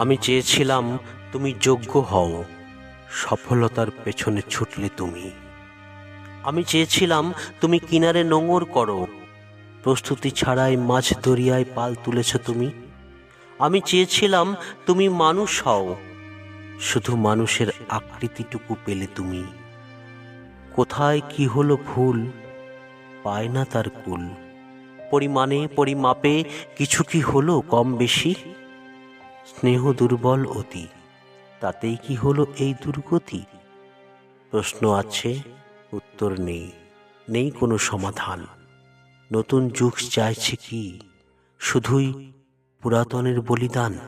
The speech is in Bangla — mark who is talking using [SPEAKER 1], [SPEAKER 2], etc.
[SPEAKER 1] আমি চেয়েছিলাম তুমি যোগ্য হও, সফলতার পেছনে ছুটলে তুমি। আমি চেয়েছিলাম তুমি কিনারে নোঙর করো, প্রস্তুতি ছাড়াই মাছ দরিয়ায় পাল তুলেছ তুমি। আমি চেয়েছিলাম তুমি মানুষ হও, শুধু মানুষের আকৃতিটুকু পেলে তুমি। কোথায় কি হলো ভুল, পায় না তার কুল। পরিমাণে, পরিমাপে কিছু কি হলো কম বেশি? স্নেহ দুর্বল অতি, তাতেই কি হলো এই দুর্গতি? প্রশ্ন আছে, উত্তর নেই নেই কোনো সমাধান। নতুন যুগ চাইছে কি? শুধুই পুরাতনের বলিদান।